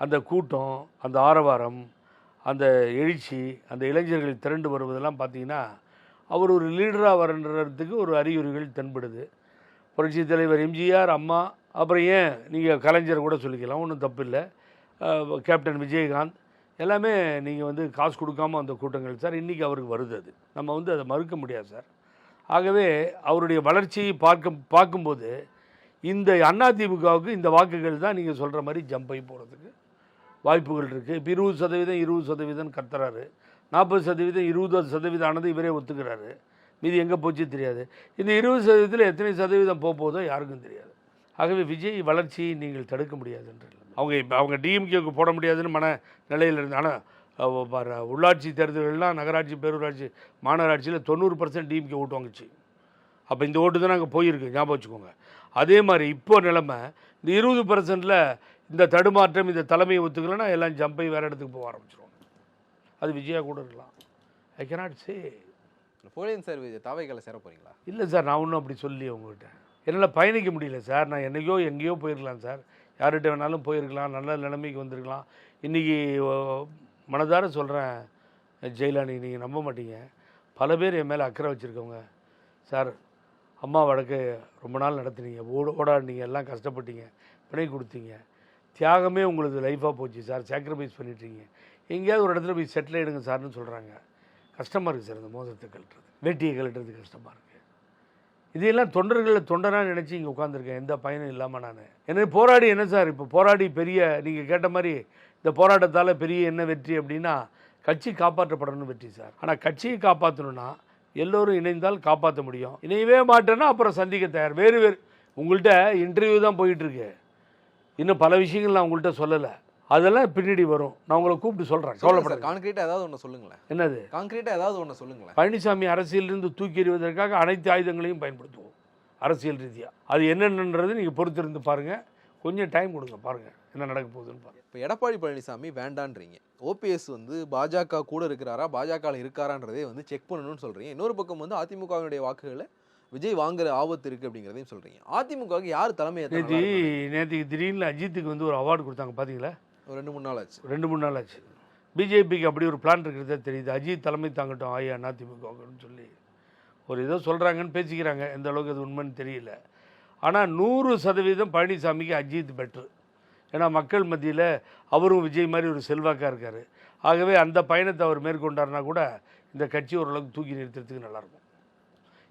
S4: அந்த கூட்டம் அந்த ஆரவாரம் அந்த எழுச்சி அந்த இளைஞர்கள் திரண்டு வருவதெல்லாம் பார்த்தீங்கன்னா அவர் ஒரு லீடராக வரன்றதுக்கு ஒரு அறிகுறிகள் தென்படுது. புரட்சி தலைவர் எம்ஜிஆர் அம்மா அப்புறம் ஏன் நீங்கள் கலைஞர் கூட சொல்லிக்கலாம் ஒன்றும் தப்பு இல்லை கேப்டன் விஜயகாந்த் எல்லாமே நீங்கள் வந்து காசு கொடுக்காம அந்த கூட்டங்கள் சார் இன்றைக்கி அவருக்கு வருது அது. நம்ம வந்து அதை மறுக்க முடியாது சார். ஆகவே அவருடைய வளர்ச்சியை பார்க்க பார்க்கும்போது இந்த அதிமுகவுக்கு இந்த வாக்குகள் தான் நீங்கள் சொல்கிற மாதிரி ஜம்ப் ஆகி போகிறதுக்கு வாய்ப்புகள் இருக்குது இப்போ இருபது சதவீதம் இருபது சதவீதம் கத்துறாரு. நாற்பது சதவீதம் இருபது சதவீதம் ஆனது இவரே ஒத்துக்கிறாரு. மீதி எங்கே போச்சு தெரியாது. இந்த இருபது சதவீதத்தில் எத்தனை சதவீதம் போக போதோ யாருக்கும் தெரியாது. ஆகவே விஜய் வளர்ச்சியை நீங்கள் தடுக்க முடியாதுன்ற அவங்க இப்போ அவங்க டிஎம்கேக்கு போட முடியாதுன்னு மன நிலையில் இருந்து ஆனால் உள்ளாட்சி தேர்தல்கள்லாம் நகராட்சி பேரூராட்சி மாநகராட்சியில் தொண்ணூறு பர்சன்ட் டிஎம்கே ஓட்டு வாங்குச்சு. அப்போ இந்த ஓட்டு தான் அங்கே போயிருக்கு ஞாபகம் வச்சுக்கோங்க. அதே மாதிரி இப்போ நிலைமை இந்த இருபது பர்சன்டில் இந்த தடுமாற்றம் இந்த தலைமையை ஒத்துக்கலைன்னா எல்லாம் ஜம்பை வேறு இடத்துக்கு போக ஆரம்பிச்சிருவாங்க. அது விஜயா கூட இருக்கலாம். ஐ cannot சே
S3: போலியன் சார் விஜய் தாவைகளை சேர போறீங்களா?
S4: இல்லை சார் நான் ஒன்றும் அப்படி சொல்லி உங்ககிட்ட. என்னால் பயணிக்க முடியல சார். நான் என்னைக்கோ எங்கேயோ போயிருக்கலாம் சார். யார்கிட்ட வேணாலும் போயிருக்கலாம். நல்ல நிலைமைக்கு வந்திருக்கலாம். இன்றைக்கி மனதார சொல்கிறேன் ஜெயிலானி நீங்கள் நம்ப மாட்டீங்க. பல பேர் என் மேலே அக்கறை வச்சுருக்கவங்க. சார் அம்மா வழக்கு ரொம்ப நாள் நடத்துனீங்க. ஓட ஓடாடினீங்க எல்லாம் கஷ்டப்பட்டீங்க. பிணை கொடுத்தீங்க. தியாகமே உங்களுக்கு லைஃபாக போச்சு சார். சாக்ரிஃபைஸ் பண்ணிட்டீங்க. எங்கேயாவது ஒரு இடத்துல போய் செட்டில் ஆயிடுங்க சார்னு சொல்கிறாங்க கஷ்டமாக இருக்குது சார் இந்த மோதிரத்தை கழட்டுறது. வேட்டியை கழட்டுறது கஷ்டமாக இருக்குது இதையெல்லாம் தொண்டர்களை தொண்டராக நினச்சி இங்கே உட்காந்துருக்கேன் எந்த பயனும் இல்லாமல் நான். எனக்கு போராடி என்ன சார்? இப்போ போராடி பெரிய நீங்கள் கேட்ட மாதிரி இந்த போராட்டத்தால் பெரிய என்ன வெற்றி அப்படின்னா கட்சி காப்பாற்றப்படணும் வெற்றி சார். ஆனால் கட்சியை காப்பாற்றணும்னா எல்லோரும் இணைந்தால் காப்பாற்ற முடியும். இணையவே மாட்டேன்னா அப்புறம் சந்திக்க தயார். வேறு வேறு. உங்கள்கிட்ட இன்டர்வியூ தான் போயிட்டுருக்கு இன்னும் பல விஷயங்கள் நான் உங்கள்கிட்ட சொல்லலை. அதெல்லாம் பின்னாடி வரும். நான் உங்களை கூப்பிட்டு சொல்கிறேன் கவலைப்படாத
S3: கான்கிரீட்டா ஏதாவது ஒன்று சொல்லுங்களேன்.
S4: என்னது?
S3: கான்கிரீட்டா ஏதாவது ஒன்று சொல்லுங்களேன்.
S4: பழனிசாமி அரசியலிருந்து தூக்கி எறிவதற்காக அனைத்து ஆயுதங்களையும் பயன்படுத்துவோம். அரசியல் ரீதியாக அது என்னென்னன்றது நீங்கள் பொறுத்திருந்து பாருங்கள் கொஞ்சம் டைம் கொடுங்க பாருங்கள் என்ன நடக்க போகுதுன்னு பாருங்கள்
S3: இப்போ எடப்பாடி பழனிசாமி வேண்டான்றீங்க. ஓபிஎஸ் வந்து பாஜக கூட இருக்கிறாரா பாஜகவில் இருக்காரான்றதே வந்து செக் பண்ணணும்னு சொல்றீங்க. இன்னொரு பக்கம் வந்து அதிமுகவினுடைய வாக்குகளை விஜய் வாங்குற ஆபத்து இருக்கு அப்படிங்கிறதையும் சொல்றீங்க. அதிமுகவுக்கு யார் தலைமை
S4: நேற்று? நேற்றுக்கு திடீர்னு அஜித்துக்கு வந்து ஒரு அவார்டு கொடுத்தாங்க பார்த்தீங்களா
S3: ரெண்டு மூணு நாள் ஆச்சு.
S4: ரெண்டு மூணு நாள் ஆச்சு. பிஜேபிக்கு அப்படி ஒரு பிளான் இருக்கிறதே தெரியுது. அஜித் தலைமை தாங்கட்டும் ஆயா அதிமுகன்னு சொல்லி. ஒரு ஏதோ சொல்கிறாங்கன்னு பேசிக்கிறாங்க. எந்த அளவுக்கு அது உண்மைன்னு தெரியல. ஆனால் நூறு சதவீதம் பழனிசாமிக்கு அஜித் பெட்ரு ஏன்னா மக்கள் மத்தியில் அவரும் விஜய் மாதிரி ஒரு செல்வாக்காக இருக்கார். ஆகவே அந்த பயணத்தை அவர் மேற்கொண்டார்னா கூட இந்த கட்சி ஓரளவுக்கு தூக்கி நிறுத்துறதுக்கு நல்லாயிருக்கும்.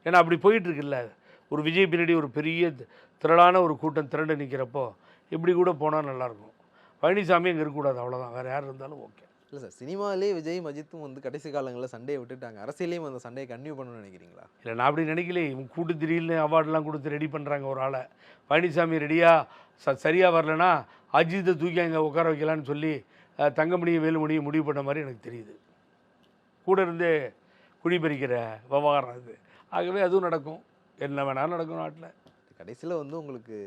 S4: ஏன்னா அப்படி போயிட்டுருக்குல்ல. ஒரு விஜய் பின்னாடி ஒரு பெரிய திரளான ஒரு கூட்டம் திரண்டு நிற்கிறப்போ இப்படி கூட போனால் நல்லாயிருக்கும். பழனிசாமி அங்கே இருக்கக்கூடாது அவ்வளோதான் வேறு யார் இருந்தாலும் ஓகே
S3: இல்லை சார் சினிமாலே விஜய் அஜித்தும் வந்து கடைசி காலங்களில் சண்டையை விட்டுட்டாங்க. அரசியலையும் அந்த சண்டையை கன்டினியூ பண்ணணும்னு நினைக்கிறீங்களா?
S4: இல்லை நான் அப்படி நினைக்கல இவங்க கூட்டு திடீர்னு அவார்டெலாம் கொடுத்து ரெடி பண்ணுறாங்க ஒரு ஆளை. பழனிசாமி ரெடியாக ச சரியாக வரலனா அஜித்தை தூக்கி அங்கே உட்கார வைக்கலான்னு சொல்லி அஹ், தங்கமணியை வேலுமணியை முடிவு பண்ண மாதிரி எனக்கு தெரியுது. கூட இருந்தே குழி பறிக்கிற விவகாரம் அது. ஆகவே அதுவும் நடக்கும். என்ன வேணாலும் நடக்கும் நாட்டில்.
S3: கடைசியில் வந்து உங்களுக்கு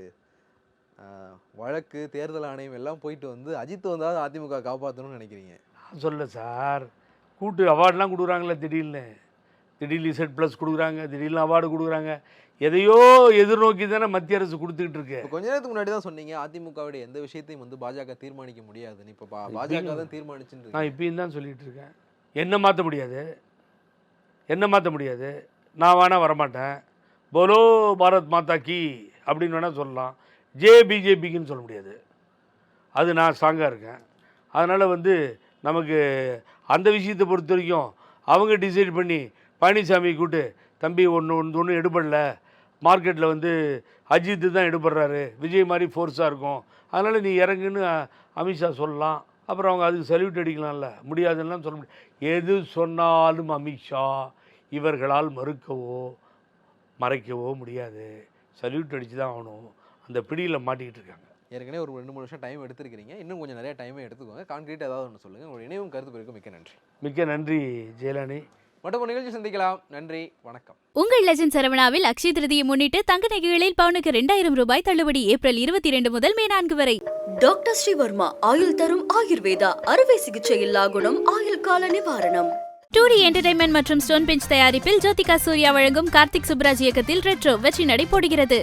S3: வழக்கு தேர்தல் ஆணையம் எல்லாம் போயிட்டு வந்து அஜித் வந்தாவது அதிமுக காப்பாற்றணும்னு நினைக்கிறீங்க.
S4: நான் சொல்ல சார். கூட்டு அவார்டெலாம் கொடுக்குறாங்களே திடீர்னு. திடீர்னு இசட் ப்ளஸ் கொடுக்குறாங்க திடீர்னு அவார்டு கொடுக்குறாங்க. எதையோ எதிர்நோக்கி தானே மத்திய அரசு கொடுத்துக்கிட்டு இருக்கு.
S3: கொஞ்ச நேரத்துக்கு முன்னாடி தான் சொன்னீங்க அதிமுகவுடைய எந்த விஷயத்தையும் வந்து பாஜக தீர்மானிக்க முடியாதுன்னு. இப்போ பாஜக தான் தீர்மானிச்சுன்னு
S4: நான் இப்பயும் தான் சொல்லிட்டு இருக்கேன். என்ன மாற்ற முடியாது? என்ன மாற்ற முடியாது? நான் வேணா வரமாட்டேன். போலோ பாரத் மாதா கி அப்படின்னு வேணால் சொல்லலாம். ஜே பிஜேபிக்குன்னு சொல்ல முடியாது. அது நான் ஸ்ட்ராங்காக இருக்கேன். அதனால் வந்து நமக்கு அந்த விஷயத்தை பொறுத்த வரைக்கும் அவங்க டிசைட் பண்ணி பழனிசாமி கூட்டு தம்பி ஒன்று ஒன்று ஒன்றும் எடுபடல. மார்க்கெட்டில் வந்து அஜித்து தான் எடுபடுறாரு. விஜய் மாதிரி ஃபோர்ஸாக இருக்கும். அதனால் நீ இறங்குன்னு அமித்ஷா சொல்லலாம். அப்புறம் அவங்க அதுக்கு சல்யூட் அடிக்கலாம்ல. முடியாதுன்னா சொல்ல முடியாது. எது சொன்னாலும் அமித்ஷா இவர்களால் மறுக்கவோ மறைக்கவோ முடியாது. சல்யூட் அடித்து தான் ஆகணும். அந்த பிடியில் மாட்டிக்கிட்டு இருக்காங்க
S3: ஏற்கனவே ஒரு ரெண்டு மூணு வருஷம் டைம் எடுத்திருக்கிறீங்க. இன்னும் கொஞ்சம் நிறைய டைமே எடுத்துக்கோங்க. கான்கிரீட் ஏதாவது ஒன்று சொல்லுங்கள் உங்களுடைய இணைவும் கருத்து பிறகு மிக்க நன்றி.
S4: மிக்க நன்றி ஜெயலானி.
S3: மற்றும் நிகழ்ச்சி சந்திக்கலாம். நன்றி வணக்கம்.
S1: உங்கள் லெஜண்ட் சரவணாவில் அக்ஷய திருதியை முன்னிட்டு தங்க நகைகளில் பவுனுக்கு இரண்டாயிரம் ரூபாய் தள்ளுபடி ஏப்ரல் இருபத்தி இரண்டு முதல் மே நான்கு வரை.
S2: டாக்டர் ஸ்ரீவர்மா ஆயுள் தரும் ஆயுர்வேதா அறுவை சிகிச்சை இல்லா குணம் ஆயுள் கால நிவாரணம்.
S1: டூரி என்டர்டைன்மெண்ட் மற்றும் ஸ்டோன் பெஞ்ச் தயாரிப்பில் ஜோதிகா சூர்யா வழங்கும் கார்த்திக் சுப்ராஜ் இயக்கத்தில் ரெட்ரோ வெற்றி நடை போடுகிறது.